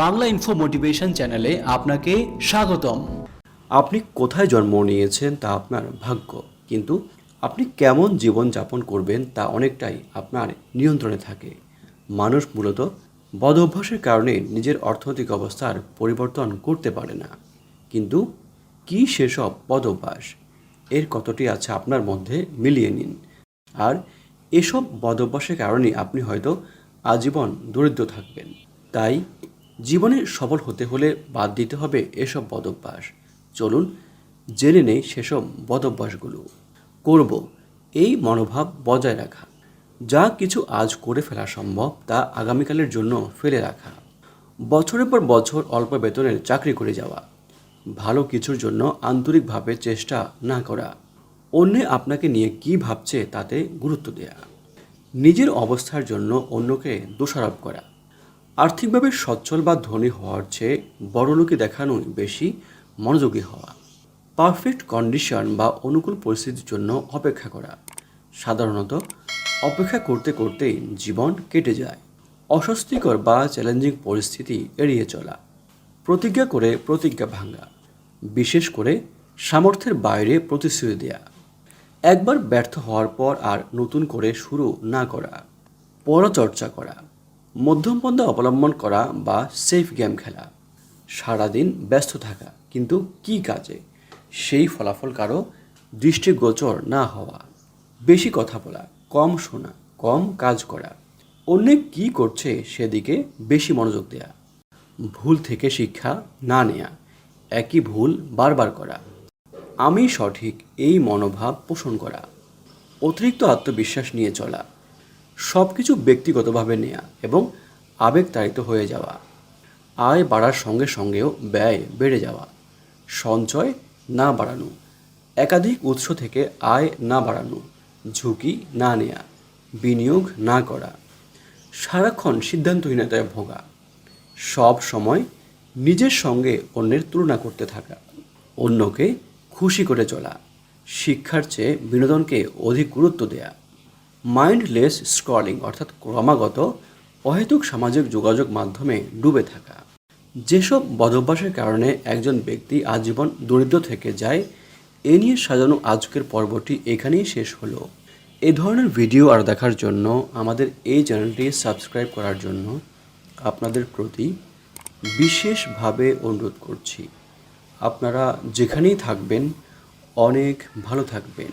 Bangla info motivation চ্যানেলে আপনাকে স্বাগতম। আপনি কোথায় জন্ম নিয়েছেন তা আপনার ভাগ্য, কিন্তু আপনি কেমন জীবন যাপন করবেন তা অনেকটাই আপনার নিয়ন্ত্রণে থাকে। মানুষ মূলত বদ অভ্যাসের কারণে নিজের অর্থনৈতিক অবস্থার পরিবর্তন করতে পারে না। কিন্তু কি সেসব বদ অভ্যাস এর কতটি আছে আপনার মধ্যে? মিলিয়ে নিন। আর এসব বদ অভ্যাসের কারণে আপনি হয়তো আজীবন দরিদ্র থাকবেন। তাই জীবনে সফল হতে হলে বাদ দিতে হবে এসব বদভ্যাস। চলুন, জেনে নেই সেসব বদভ্যাসগুলো। করব, এই মনোভাব বজায় রাখা। যা কিছু আজ করে ফেলা সম্ভব, তা আগামীকালের জন্য ফেলে রাখা। বছরের পর বছর অল্প বেতনের চাকরি করে যাওয়া। ভালো কিছুর জন্য আন্তরিকভাবে চেষ্টা না করা। অন্যে আপনাকে নিয়ে কী ভাবছে তাতে গুরুত্ব দেয়া। নিজের অবস্থার জন্য অন্যকে দোষারোপ করা। আর্থিকভাবে সচ্ছল বা ধনী হওয়ার চেয়ে বড়লোকে দেখানোই বেশি মনোযোগী হওয়া। পারফেক্ট কন্ডিশন বা অনুকূল পরিস্থিতির জন্য অপেক্ষা করা। সাধারণত অপেক্ষা করতে করতেই জীবন কেটে যায়। অস্বস্তিকর বা চ্যালেঞ্জিং পরিস্থিতি এড়িয়ে চলা। প্রতিজ্ঞা করে প্রতিজ্ঞা ভাঙা। বিশেষ করে সামর্থ্যের বাইরে প্রতিশ্রুতি দেয়া। একবার ব্যর্থ হওয়ার পর আর নতুন করে শুরু না করা। পরচর্চা করা। মধ্যম পন্থা অবলম্বন করা বা সেফ গেম খেলা। সারাদিন ব্যস্ত থাকা, কিন্তু কি কাজে? সেই ফলাফল কারও দৃষ্টিগোচর না হওয়া। বেশি কথা বলা, কম শোনা, কম কাজ করা। অন্যে কি করছে সেদিকে বেশি মনোযোগ দেয়া। ভুল থেকে শিক্ষা না নেয়া, একই ভুল বারবার করা। আমি সঠিক এই মনোভাব পোষণ করা। অতিরিক্ত আত্মবিশ্বাস নিয়ে চলা। সব কিছু ব্যক্তিগতভাবে নেয়া এবং আবেগতাড়িত হয়ে যাওয়া। আয় বাড়ার সঙ্গে সঙ্গেও ব্যয় বেড়ে যাওয়া। সঞ্চয় না বাড়ানো। একাধিক উৎস থেকে আয় না বাড়ানো। ঝুঁকি না নেয়া। বিনিয়োগ না করা। সারাক্ষণ সিদ্ধান্তহীনতায় ভোগা। সব সময় নিজের সঙ্গে অন্যের তুলনা করতে থাকা। অন্যকে খুশি করে চলা। শিক্ষার চেয়ে বিনোদনকে অধিক গুরুত্ব দেয়া। মাইন্ডলেস স্ক্রলিং অর্থাৎ ক্রমাগত অহেতুক সামাজিক যোগাযোগ মাধ্যমে ডুবে থাকা। যেসব বদভ্যাসের কারণে একজন ব্যক্তি আজীবন দরিদ্র থেকে যায়, এ নিয়ে সাজানো আজকের পর্বটি এখানেই শেষ হলো। এ ধরনের ভিডিও আর দেখার জন্য আমাদের এই চ্যানেলটি সাবস্ক্রাইব করার জন্য আপনাদের প্রতি বিশেষভাবে অনুরোধ করছি। আপনারা যেখানেই থাকবেন, অনেক ভালো থাকবেন।